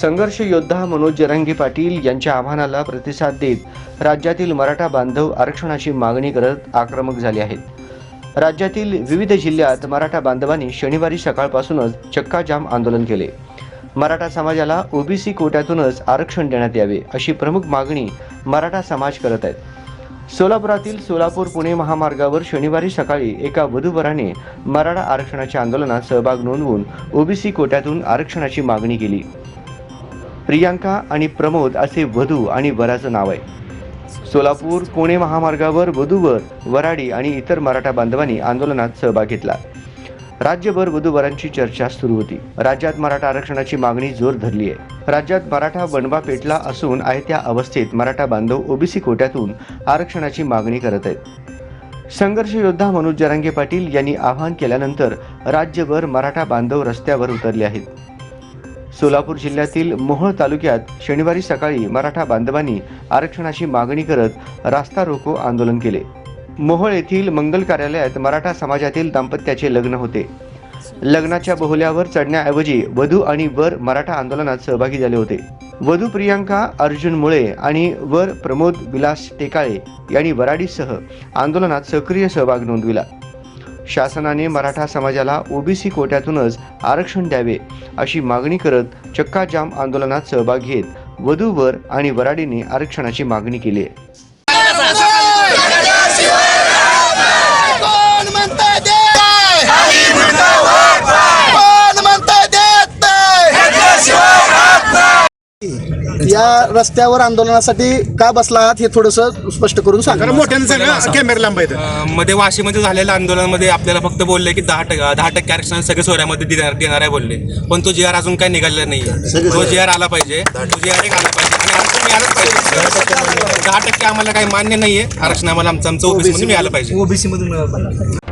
संघर्ष योद्धा मनोज जरंगी पाटील यांच्या आव्हानाला प्रतिसाद देत राज्यातील मराठा बांधव आरक्षणाची मागणी करत आक्रमक झाले आहेत. राज्यातील विविध जिल्ह्यात मराठा बांधवांनी शनिवारी सकाळपासूनच चक्काजाम आंदोलन केले. मराठा समाजाला ओबीसी कोट्यातूनच आरक्षण देण्यात यावे अशी प्रमुख मागणी मराठा समाज करत आहेत. सोलापुरातील सोलापूर पुणे महामार्गावर शनिवारी सकाळी एका वधूवराने मराठा आरक्षणाच्या आंदोलनात सहभाग नोंदवून ओबीसी कोट्यातून आरक्षणाची मागणी केली. प्रियांका आणि प्रमोद असे वधू आणि वराचं नाव आहे. सोलापूर पुणे महामार्गावर वधूवर वराडी आणि इतर मराठा बांधवांनी आंदोलनात सहभाग घेतला. राज्यभर वधूवरांची चर्चा सुरू होती. राज्यात मराठा आरक्षणाची मागणी जोर धरली आहे. राज्यात मराठा बनवा पेटला असून आहे त्या अवस्थेत मराठा बांधव ओबीसी कोट्यातून आरक्षणाची मागणी करत आहेत. संघर्ष योद्धा मनोज जरांगे पाटील यांनी आवाहन केल्यानंतर राज्यभर मराठा बांधव रस्त्यावर उतरले आहेत. सोलापूर जिल्ह्यातील मोहोळ तालुक्यात शनिवारी सकाळी मराठा बांधवांनी आरक्षणाची मागणी करत रास्ता रोको आंदोलन केले. मोहोळ येथील मंगल कार्यालयात मराठा समाजातील दाम्पत्याचे लग्न होते. लग्नाच्या बोहल्यावर चढण्याऐवजी वधू आणि वर मराठा आंदोलनात सहभागी झाले होते. वधू प्रियांका अर्जुन मुळे आणि वर प्रमोद विलास टेकाळे यांनी वराडीसह आंदोलनात सक्रिय सहभाग नोंदविला. शासनाने मराठा समाजाला ओबीसी कोट्यातूनच आरक्षण द्यावे अशी मागणी करत चक्काजाम आंदोलनात सहभाग घेत वधूवर आणि वराडीने आरक्षणाची मागणी केली आहे कोण म्हणताय देत कोण म्हणताय देत या रस्त्यावर आंदोलनासाठी का बसला आहात हे थोडस स्पष्ट करून सांगा. मोठ्यानं कॅमेरा लांबमध्ये वाशीमध्ये झालेल्या आंदोलनामध्ये आपल्याला फक्त बोलले की दहा टक्के दहा टक्के आरक्षण सगळे सोऱ्यामध्ये देणार देणार आहे बोलले. पण तो जी आर अजून काही निघालेला नाही तो जी आर आला पाहिजे. तो जी आर एक आला पाहिजे. आणि आरक्षण मिळालंच पाहिजे. दहा टक्के आम्हाला काही मान्य नाहीये. आरक्षण आम्हाला आमचं आमचं ओबीसी मिळालं पाहिजे. ओबीसी मधून मिळालं पाहिजे.